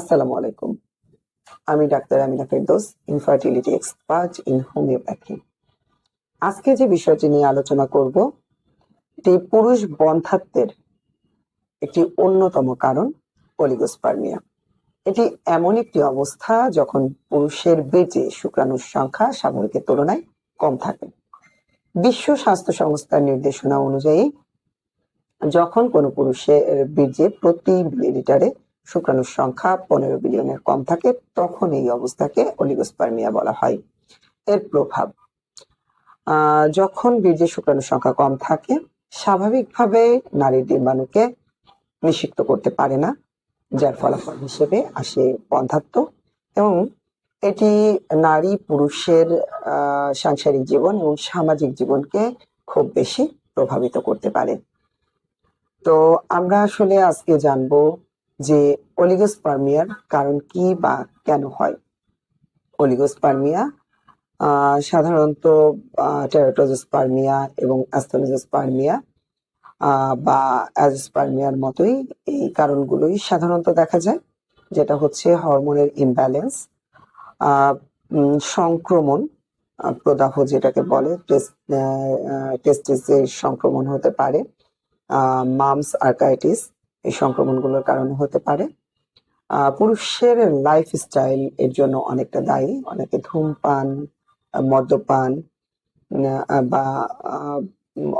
আসসালামু আলাইকুম। আমি doctor Amina Ferdous infertility expert in homeopathy আজকে যে বিষয়টি নিয়ে আলোচনা করব, এটি পুরুষ বন্ধাত্বের একটি অন্যতম কারণ অলিগোস্পার্মিয়া এটি এমন একটি অবস্থা যখন পুরুষের বীর্যে শুক্রাণুর সংখ্যা স্বাভাবিকের তুলনায় কম থাকে। বিশ্ব স্বাস্থ্য সংস্থার নির্দেশনা অনুযায়ী, যখন কোনো পুরুষের বীর্যে প্রতি মিলিলিটারে শুক্রাণুর সংখ্যা পনেরো বিলিয়নের কম থাকে, তখন এই অবস্থাকে অলিগোস্পার্মিয়া বলা হয়। এর প্রভাব যখন বীর্যে শুক্রাণুর সংখ্যা কম থাকে, স্বাভাবিকভাবে নারীর ডিম্বাণুকে নিষিক্ত করতে পারে না, যার ফলাফল হিসেবে আসে বন্ধাত্ব এবং এটি নারী পুরুষের সাংসারিক জীবন এবং সামাজিক জীবনকে খুব বেশি প্রভাবিত করতে পারে। তো আমরা আসলে আজকে জানব যে অলিগোস্পার্মিয়ার কারণ কি বা কেন হয়? অলিগোস্পার্মিয়া সাধারণত টেরাটোজোস্পার্মিয়া এবং অ্যাস্থোনোজোস্পার্মিয়া আহ, বা অ্যাজোস্পার্মিয়ার মতোই এই কারণগুলোই সাধারণত দেখা যায় যেটা হচ্ছে হরমোনের ইমব্যালেন্স সংক্রমণ প্রদাহ যেটাকে বলে টেস্টিসের সংক্রমণ হতে পারে মামস আর্কাইটিস এই সংক্রমণগুলোর কারণে হতে পারে। পুরুষের লাইফস্টাইল এর জন্য অনেকটা দায়ী। অনেকে ধূমপান, মদ্যপান বা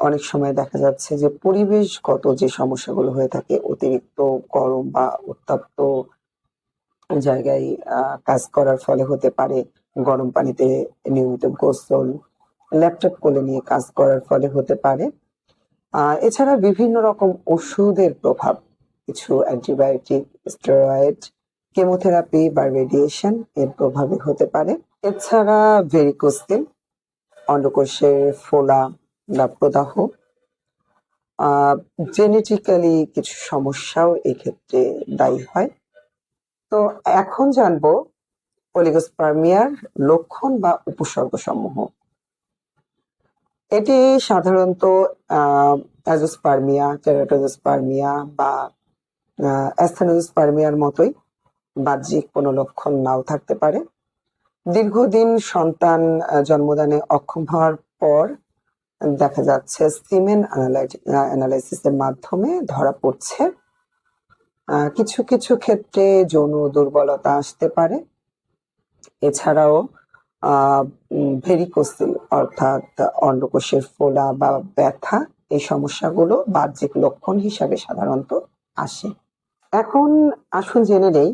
অনেক সময় দেখা যাচ্ছে যে পরিবেশগত যে সমস্যাগুলো হয়ে থাকে, অতিরিক্ত গরম বা উত্তপ্ত জায়গায় কাজ করার ফলে হতে পারে গরম পানিতে নিয়মিত গোসল, ল্যাপটপ কোলে নিয়ে কাজ করার ফলে হতে পারে। এছাড়া বিভিন্ন রকম ওষুধের প্রভাব কিছু অ্যান্টিবায়োটিক, স্টেরয়েড, কেমোথেরাপি বা রেডিয়েশন এর প্রভাবে হতে পারে। এছাড়া ভেরিকোস্টিল অন্ডকোষের ফোলা বা প্রদাহ জেনেটিক্যালি কিছু সমস্যাও এক্ষেত্রে দায়ী হয়। তো এখন জানব অলিগোস্পার্মিয়ার লক্ষণ বা উপসর্গ সমূহ এটি সাধারণত অ্যাজোস্পার্মিয়া টেরাটোজোস্পার্মিয়া বা অ্যাস্থেনোজোস্পার্মিয়ার মতোই বাহ্যিক কোনো লক্ষণ নাও থাকতে পারে। দীর্ঘদিন সন্তান জন্মদানে অক্ষম হওয়ার পর দেখা যাচ্ছে সিমেন অ্যানালাইসিসের মাধ্যমে ধরা পড়ছে। কিছু কিছু ক্ষেত্রে যৌন দুর্বলতা আসতে পারে। এছাড়াও ভেরিকোসিল অর্থাৎ অন্ডকোষের ফোলা বা ব্যথা, এই সমস্যাগুলো বাহ্যিক লক্ষণ হিসাবে সাধারণত আসে। এখন আসুন জেনে নেই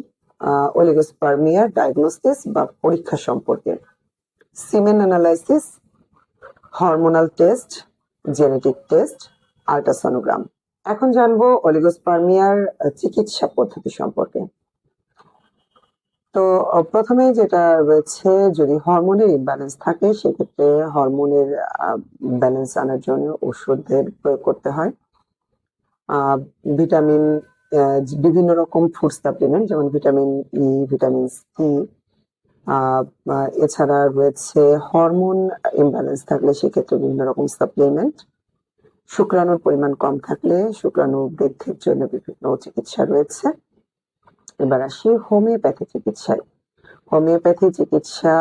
ওলিগোস্পার্মিয়ার ডায়াগনোসিস বা পরীক্ষা সম্পর্কে। Semen analysis hormonal test genetic test ultrasonogram এখন জানব অলিগোস্পার্মিয়ার চিকিৎসা পদ্ধতি সম্পর্কে। তো প্রথমে যেটা রয়েছে, যদি হরমোনের ইমব্যালেন্স থাকে, সেক্ষেত্রে হরমোনের ব্যালেন্স আনার জন্য ওষুধের প্রয়োগ করতে হয়। ভিটামিন বিভিন্ন রকম ফুড সাপ্লিমেন্ট যেমন ভিটামিন ই ভিটামিন সি এছাড়া রয়েছে হরমোন ইমব্যালেন্স থাকলে সেক্ষেত্রে বিভিন্ন রকম সাপ্লিমেন্ট শুক্রাণুর পরিমাণ কম থাকলে শুক্রাণু বৃদ্ধির জন্য বিভিন্ন চিকিৎসা রয়েছে। এবার আসি হোমিওপ্যাথি চিকিৎসায়। হোমিওপ্যাথি চিকিৎসা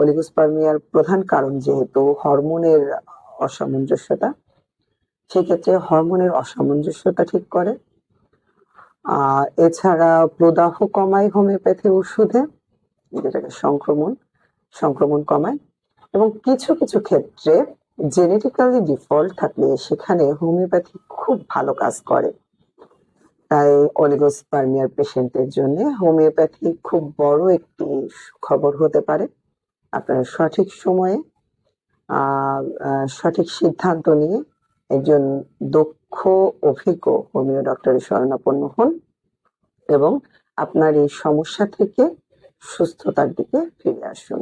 অলিগোস্পার্মিয়ার প্রধান কারণ যেহেতু হরমোনের অসামঞ্জস্যতা, সেক্ষেত্রে হরমোনের অসামঞ্জস্যতা ঠিক করে। এছাড়া প্রদাহ কমায় হোমিওপ্যাথি ওষুধে, যেটাকে সংক্রমণ সংক্রমণ কমায়। এবং কিছু কিছু ক্ষেত্রে জেনেটিক্যালি ডিফল্ট থাকলে সেখানে হোমিওপ্যাথি খুব ভালো কাজ করে। তাই অলিগোস্পার্মিয়ার পেশেন্টের জন্য হোমিওপ্যাথি খুব বড় একটি খবর হতে পারে। আপনারা সঠিক সময়ে সঠিক সিদ্ধান্ত নিয়ে একজন দক্ষ, অভিজ্ঞ হোমিও ডক্টরের শরণাপন্ন হন এবং আপনার এই সমস্যা থেকে সুস্থতার দিকে ফিরে আসুন।